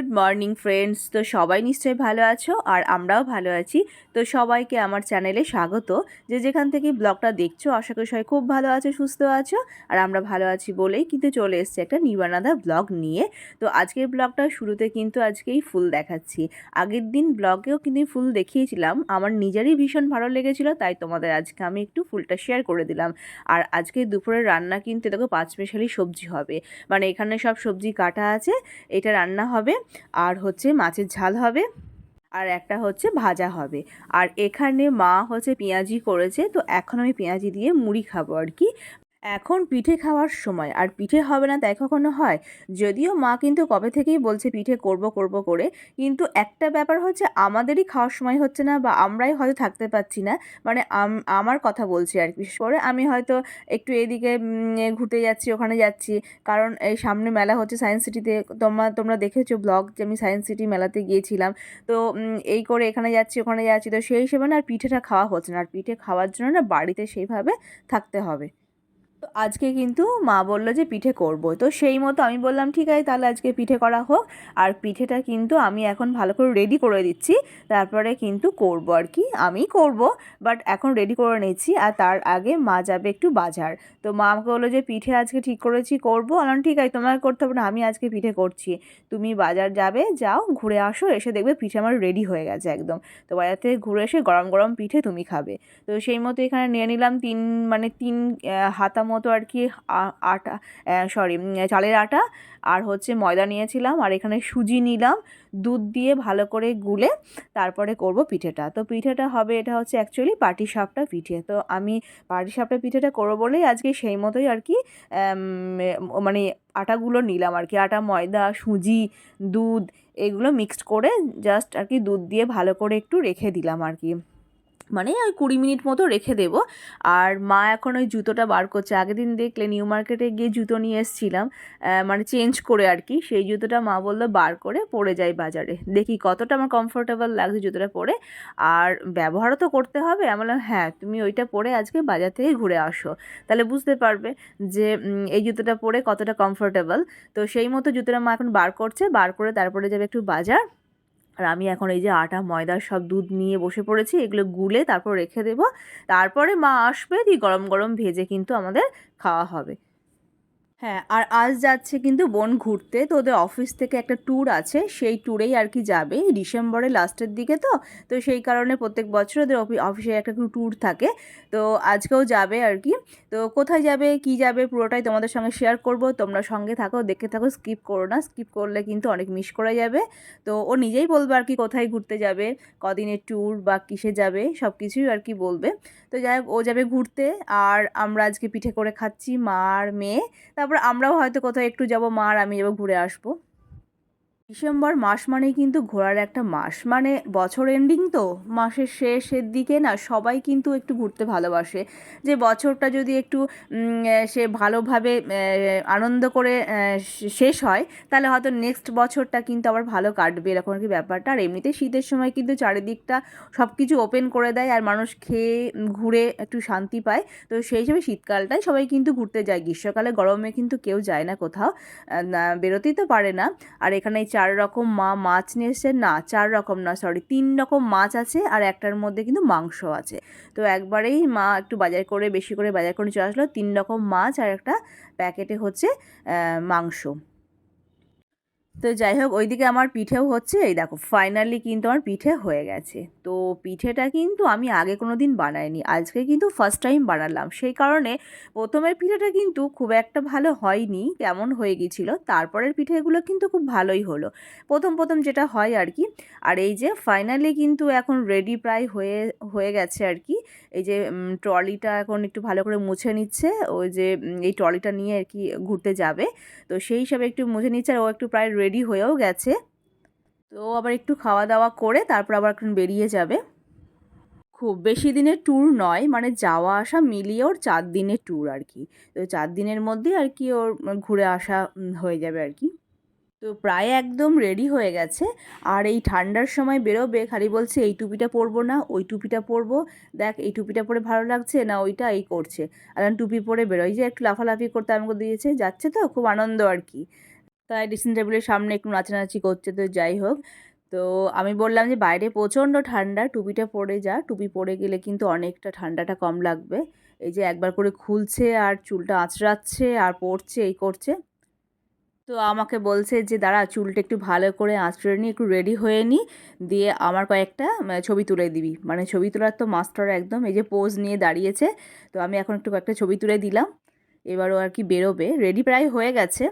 Good morning friends. তো সবাই নিশ্চয়ই ভালো আছো আর আমরাও ভালো আছি। তো সবাইকে আমার চ্যানেলে স্বাগত। যে যেখান থেকে ব্লগটা দেখছ, আশা করি সবাই খুব ভালো আছো, সুস্থ আছো আর আমরা ভালো আছি বলেই কিন্তু চলে এসছে একটা নিবানাদা ব্লগ নিয়ে। তো আজকের ব্লগটা শুরুতে কিন্তু আজকেই ফুল দেখাচ্ছি। আগের দিন ব্লগেও কিন্তু ফুল দেখিয়েছিলাম। আমার নিজেরই ভীষণ ভালো লেগেছিলো, তাই তোমাদের আজকে আমি একটু ফুলটা শেয়ার করে দিলাম। আর আজকে দুপুরের রান্না কিন্তু, দেখো, পাঁচ স্পেশালি সবজি হবে। মানে এখানে সব সবজি কাটা আছে, এটা রান্না হবে। আর হচ্ছে মাছের ঝাল হবে আর একটা হচ্ছে ভাজা হবে। আর এখানে মা হচ্ছে পেঁয়াজি করেছে, তো এখন আমি পেঁয়াজি দিয়ে মুড়ি খাব আর কি। এখন পিঠে খাওয়ার সময়, আর পিঠে হবে না তাই কখনো হয়? যদিও মা কিন্তু কবে থেকেই বলছে পিঠে করব করব করে, কিন্তু একটা ব্যাপার হচ্ছে আমাদেরই খাওয়ার সময় হচ্ছে না বা আমরাই হয়তো থাকতে পারছি না। মানে আমার কথা বলছি আর কি। করে আমি হয়তো একটু এদিকে ঘুরতে যাচ্ছি, ওখানে যাচ্ছি। কারণ এই সামনে মেলা হচ্ছে সায়েন্স সিটিতে। তোমরা তোমরা দেখেছ ব্লগ যে আমি সায়েন্স সিটি মেলাতে গিয়েছিলাম। তো এই করে এখানে যাচ্ছি, ওখানে যাচ্ছি। তো সেই হিসেবে না আর পিঠেটা খাওয়া হচ্ছে না। আর পিঠে খাওয়ার জন্য না বাড়িতে সেইভাবে থাকতে হবে। আজকে কিন্তু মা বলল যে পিঠে করব। তো সেই মতো আমি বললাম, ঠিক আছে, তাহলে আজকে পিঠে করা হোক। আর পিঠেটা কিন্তু আমি এখন ভালো করে রেডি করে দিচ্ছি। তারপরে কিন্তু করব আর কি আমি করব। বাট এখন রেডি করে নিচ্ছি আর তার আগে মা যাবে একটু বাজার। তো মা আমাকে বলল যে, পিঠে আজকে ঠিক করেছি, করব? বললাম, ঠিক আছে, তোমাকে করতে হবে না, আমি আজকে পিঠে করছি। তুমি বাজার যাবে, যাও, ঘুরে আসো, এসে দেখবে পিঠে আমার রেডি হয়ে গেছে একদম। তো বাজার থেকে ঘুরে এসে গরম গরম পিঠে তুমি খাবে। তো সেই মতো এখানে নিয়ে নিলাম তিন মানে তিন হাতা মতো আর কি আটা সরি চালের আটা আর হচ্ছে ময়দা নিয়েছিলাম আর এখানে সুজি নিলাম, দুধ দিয়ে ভালো করে গুলে তারপরে করব পিঠেটা। তো পিঠেটা হবে, এটা হচ্ছে অ্যাকচুয়ালি পাটিসাপটা পিঠে। তো আমি পাটিসাপটা পিঠেটা করব বলেই আজকে সেই মতোই আর কি মানে আটাগুলো নিলাম আর কি। আটা, ময়দা, সুজি, দুধ এগুলো মিক্সড করে জাস্ট আর কি দুধ দিয়ে ভালো করে একটু রেখে দিলাম আর কি। মানে ওই কুড়ি মিনিট মতো রেখে দেব। আর মা এখন ওই জুতোটা বার করছে। আগের দিন দেখলে নিউ মার্কেটে গিয়ে জুতো নিয়ে এসেছিলাম মানে চেঞ্জ করে আর কি। সেই জুতোটা মা বলল বার করে পরে যাই বাজারে। দেখি কতটা আমার কমফোর্টেবল লাগছে জুতোটা পরে। আর ব্যবহারও তো করতে হবে। আমি বললাম হ্যাঁ তুমি ওইটা পরে আজকে বাজার থেকে ঘুরে আসো। তাহলে বুঝতে পারবে যে এই জুতোটা পরে কতটা কমফোর্টেবল তো সেই মতো জুতোটা মা এখন বার করছে। বার করে তারপরে যাবে একটু বাজার। আর আমি এখন এই যে আটা ময়দার সব দুধ নিয়ে বসে পড়েছি, এগুলো গুলে তারপর রেখে দেবো। তারপরে মা আসবে, দিয়ে গরম গরম ভেজে কিন্তু আমাদের খাওয়া হবে। হ্যাঁ আর আজ যাচ্ছে কিন্তু বোন ঘুরতে। তো ওদের অফিস থেকে একটা ট্যুর আছে। সেই ট্যুরেই আর কি যাবে। ডিসেম্বরে লাস্টের দিকে তো। তো সেই কারণে প্রত্যেক বছর ওদের অফিসে একটা ট্যুর থাকে। তো আজকেও যাবে আর কি। তো কোথায় যাবে, কি যাবে, পুরোটাই তোমাদের সঙ্গে শেয়ার করব। তোমরা সঙ্গে থাকো দেখে থাকো স্কিপ করো না। স্কিপ করলে কিন্তু অনেক মিস করা যাবে। তো ও নিজেই বলবে আর কি কোথায় ঘুরতে যাবে, কদিনের ট্যুর বা কিসে যাবে সব কিছুই আর কি বলবে। তো যাই হোক, ও যাবে ঘুরতে। আর আমরা আজকে পিঠে করে খাচ্ছি মার মেয়ে। তারপর আমরাও হয়তো কোথাও একটু যাব মা আর আমি যাব ঘুরে আসব। ডিসেম্বর মাস মানেই কিন্তু ঘোরার একটা মাস। মানে বছর এন্ডিং তো, মাসের শেষের দিকে না সবাই কিন্তু একটু ঘুরতে ভালোবাসে। যে বছরটা যদি একটু সে ভালোভাবে আনন্দ করে শেষ হয়, তাহলে হয়তো নেক্সট বছরটা কিন্তু আবার ভালো কাটবে, এরকম কি ব্যাপারটা। আর এমনিতে শীতের সময় কিন্তু চারিদিকটা সব কিছু ওপেন করে দেয় আর মানুষ খেয়ে, ঘুরে একটু শান্তি পায়। তো সেই হিসেবে শীতকালটাই সবাই কিন্তু ঘুরতে যায়। গ্রীষ্মকালে গরমে কিন্তু কেউ যায় না কোথাও। বেরোতেই তো পারে না। আর এখানে এই চার রকম মা, মাছ নিয়ে এসছে না, চার রকম না সরি তিন রকম মাছ আছে আর একটার মধ্যে কিন্তু মাংস আছে। তো একবারেই মা একটু বাজার করে, বেশি করে বাজার করে চলে আসলো। তিন রকম মাছ আর একটা প্যাকেটে হচ্ছে মাংস। তো যাই হোক, ওইদিকে আমার পিঠেও হচ্ছে, এই দেখো ফাইনালি কিন্তু আমার পিঠে হয়ে গেছে। তো পিঠেটা কিন্তু আমি আগে কোনো দিন বানাইনি, আজকে কিন্তু ফার্স্ট টাইম বানালাম। সেই কারণে প্রথমের পিঠেটা কিন্তু খুব একটা ভালো হয়নি, কেমন হয়ে গেছিল, তারপরের পিঠেগুলো কিন্তু খুব ভালোই হলো। প্রথম প্রথম যেটা হয় আর কি, আর এই যে ফাইনালি কিন্তু এখন রেডি প্রায় হয়ে হয়ে গেছে আর কি, এই যে ট্রলিটা এখন একটু ভালো করে মুছে নিচ্ছে, ওই যে এই ট্রলিটা নিয়ে আর কি ঘুরতে যাবে, তো সেই হিসাবে একটু মুছে নিচ্ছে, আর ও একটু প্রায় রেডি হয়েও গেছে। তো আবার একটু খাওয়া দাওয়া করে তারপর আবার এখন বেরিয়ে যাবে। খুব বেশি দিনের ট্যুর নয় মানে যাওয়া আসা মিলিয়ে ওর চার দিনের ট্যুর আর কি তো চার দিনের মধ্যে আর কি ওর ঘুরে আসা হয়ে যাবে আর কি তো প্রায় একদম রেডি হয়ে গেছে। আর এই ঠান্ডার সময় বেরোবে, খালি বলছে, এই টুপিটা পরবো না, ওই টুপিটা পরবো। দেখ, এই টুপিটা পরে ভালো লাগছে না ওইটা এই করছে। আর টুপি পরে বেরোয় যে, একটু লাফালাফি করতে আমাকে দিয়েছে। যাচ্ছে তো, খুব আনন্দ আর কি তাই ড্রেসিং টেবিলের সামনে একটু নাচানাচি করছে, তো যাই হোক। তো আমি বললাম যে, বাইরে প্রচণ্ড ঠান্ডা, টুপিটা পরে যা। টুপি পরে গেলে কিন্তু অনেকটা ঠান্ডাটা কম লাগবে। এই যে একবার করে খুলছে আর চুলটা আঁচড়াচ্ছে আর পড়ছে এই করছে। তো আমাকে বলছে যে, দাঁড়া, চুলটা একটু ভালো করে আঁচড়ে নিয়ে একটু রেডি হয়ে নি। দিয়ে আমার কয়েকটা ছবি তুলে দিবি। মানে ছবি তোলার তো মাস্টার একদম। এই যে পোজ নিয়ে দাঁড়িয়েছে, তো আমি এখন একটু কয়েকটা ছবি তুলে দিলাম। এবারও আর কি বেরোবে। রেডি প্রায় হয়ে গেছে।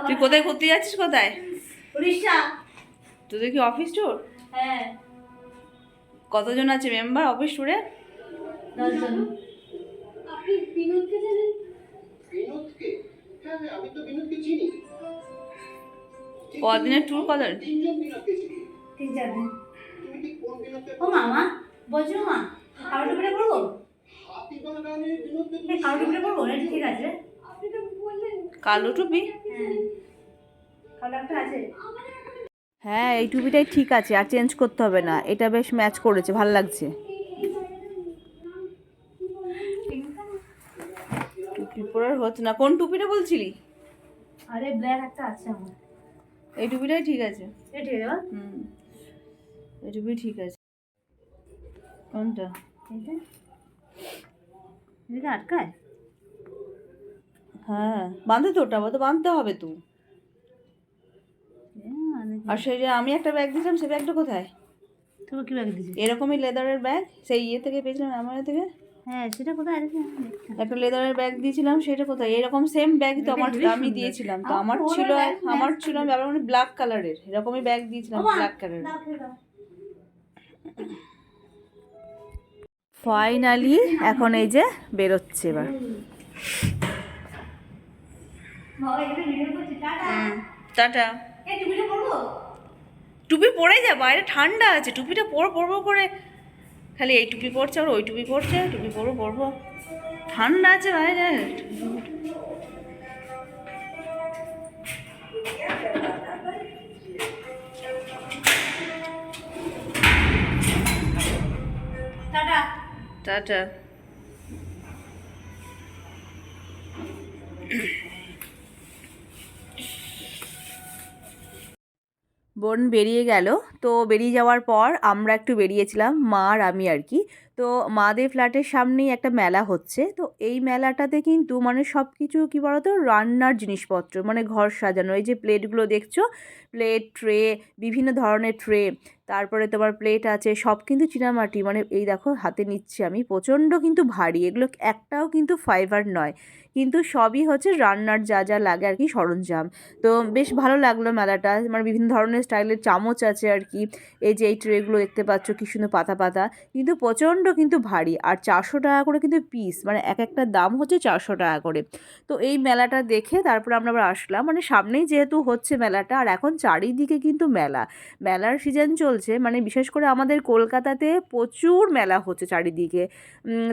তুই কোথায় ঘুরতে যাচ্ছিস কোথায়? তোদের কি অফিস ট্যুর হ্যাঁ। কতজন আছে মেম্বার অফিস ট্যুরে দশজন। আপনি বিনোদকে জানেন? বিনোদকে? হ্যাঁ, আমি তো বিনোদকে চিনি। কদিনের ট্যুর ঠিক ও মামা মা কালো ঠিক আছে। টুপি? হ্যাঁ। হ্যাঁ এই টুপিটাই ঠিক আছে আর চেঞ্জ করতে হবে না। এটা বেশ ম্যাচ করেছে ভালো লাগছে। টুপি পরে আর হচ্ছে না। কোন টুপিটা বলছিলি? আরে ব্ল্যাক একটা আছে আমার। এই টুপিটাই ঠিক আছে। এটা ঠিক আছে হুম। এই টুপি ঠিক আছে। কোনটা? এটা আটকায়? হ্যাঁ বাঁধে তো ওটা তো বাঁধতে হবে তো। আর সেই যে আমি একটা ব্যাগ দিয়েছিলাম সেই ব্যাগটা কোথায়? তুমি কি ব্যাগ দিয়েছি এরকমই লেদারের ব্যাগ সেই ইয়ে থেকে পেয়েছিলাম আমার থেকে। হ্যাঁ সেটা কোথায়? আছে একটা লেদারের ব্যাগ দিয়েছিলাম সেটা কোথায়? এরকম সেম ব্যাগ তো আমার আমি দিয়েছিলাম তো। আমার ছিল আমার ছিল আবার মানে ব্ল্যাক কালারের এরকমই ব্যাগ দিয়েছিলাম ব্ল্যাক কালারের ফাইনালি এখন এই যে বেরোচ্ছে এবার। টাটা। টুপি পরে যা বাইরে ঠান্ডা আছে টুপিটা পর পরবো করে। খালি এই টুপি পরছে আর ওই টুপি পরছে টুপি পরবো পরবো। ঠান্ডা আছে বাইরে টাটা। টাটা। বোন বেরিয়ে গেল। তো বেরিয়ে যাওয়ার পর আমরা একটু বেরিয়েছিলাম, মা আর আমি আর কি। তো মাদের ফ্ল্যাটের সামনেই একটা মেলা হচ্ছে। তো এই মেলাটাতে কিন্তু মানে সব কিছু কী বলতো? রান্নার জিনিসপত্র মানে ঘর সাজানো। এই যে প্লেটগুলো দেখছ? প্লেট ট্রে বিভিন্ন ধরনের ট্রে তারপরে তোমার প্লেট আছে, সব কিন্তু চীনামাটি। মানে এই দেখো, হাতে নিচ্ছি আমি। প্রচণ্ড কিন্তু ভারী। এগুলো একটাও কিন্তু ফাইবার নয়। কিন্তু সবই হচ্ছে রান্নার যা যা লাগে আর কি সরঞ্জাম। তো বেশ ভালো লাগল মেলাটা। মানে বিভিন্ন ধরনের স্টাইলের চামচ আছে আর কি। এই যে এই ট্রেগুলো দেখতে পাচ্ছ, কি সুন্দর পাতা পাতা। কিন্তু প্রচণ্ড কিন্তু ভারী। আর চারশো টাকা করে কিন্তু পিস মানে এক একটা দাম হচ্ছে চারশো টাকা করে। তো এই মেলাটা দেখে তারপর আমরা আবার আসলাম। মানে সামনেই যেহেতু হচ্ছে মেলাটা, আর এখন চারিদিকে কিন্তু মেলা। মেলার সিজন চলছে। মানে বিশেষ করে আমাদের কলকাতাতে প্রচুর মেলা হচ্ছে চারিদিকে।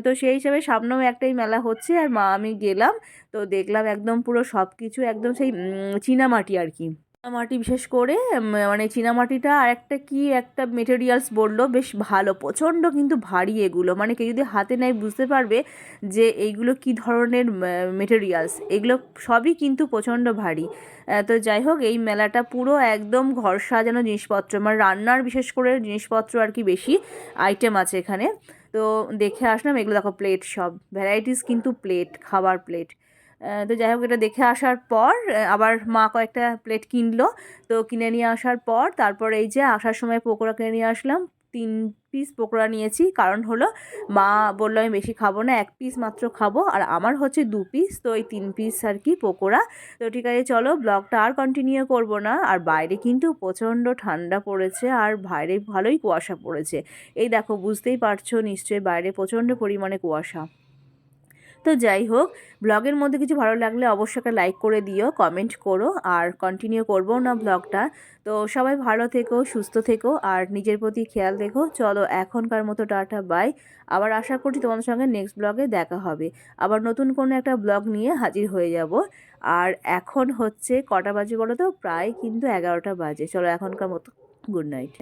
তো সেই হিসাবে সামনেও একটাই মেলা হচ্ছে আর মা, আমি গেলাম, তো দেখলাম একদম পুরো সব কিছু একদম সেই চীনামাটি আর কি। চীনামাটি বিশেষ করে মানে চীনামাটিটা আর একটা কি একটা মেটেরিয়ালস বলল, বেশ ভালো, প্রচণ্ড কিন্তু ভারী এগুলো। মানে কেউ যদি হাতে নেয় বুঝতে পারবে যে এইগুলো কি ধরনের মেটেরিয়ালস এগুলো সবই কিন্তু প্রচণ্ড ভারী। তো যাই হোক, এই মেলাটা পুরো একদম ঘর সাজানো জিনিসপত্র। মানে রান্নার বিশেষ করে জিনিসপত্র আর কি বেশি আইটেম আছে এখানে। তো দেখে আসলাম, এগুলো দেখো প্লেট সব। ভ্যারাইটিস কিন্তু প্লেট খাবার প্লেট তো যাই হোক, এটা দেখে আসার পর আবার মা কয়েকটা প্লেট কিনলো। তো কিনে নিয়ে আসার পর, তারপর এই যে আসার সময় পকোড়া কিনে নিয়ে আসলাম। তিন পিস পকোড়া নিয়েছি। কারণ হলো, মা বলল, আমি বেশি খাব না, এক পিস মাত্র খাব। আর আমার হচ্ছে দু পিস তো এই তিন পিস আর কি পকোড়া। তো ঠিক আছে, চলো ব্লগটা আর কন্টিনিউ করব না। আর বাইরে কিন্তু প্রচণ্ড ঠান্ডা পড়েছে, আর বাইরে ভালোই কুয়াশা পড়েছে। এই দেখো, বুঝতেই পারছ নিশ্চয়ই বাইরে প্রচণ্ড পরিমাণে কুয়াশা। তো যাই হোক, ব্লগের মধ্যে কিছু ভালো লাগলে অবশ্যই একটা লাইক করে দিও কমেন্ট করো, আর কন্টিনিউ করব না ব্লগটা। তো সবাই ভালো থেকো, সুস্থ থেকো, আর নিজের প্রতি খেয়াল রেখো। চলো এখনকার মতো টাটা বাই আবার আশা করছি তোমাদের সঙ্গে নেক্সট ব্লগে দেখা হবে। আবার নতুন কোনো একটা ব্লগ নিয়ে হাজির হয়ে যাব। আর এখন হচ্ছে কটা বাজে বলো তো? প্রায় কিন্তু এগারোটা বাজে। চলো এখনকার মতো গুড নাইট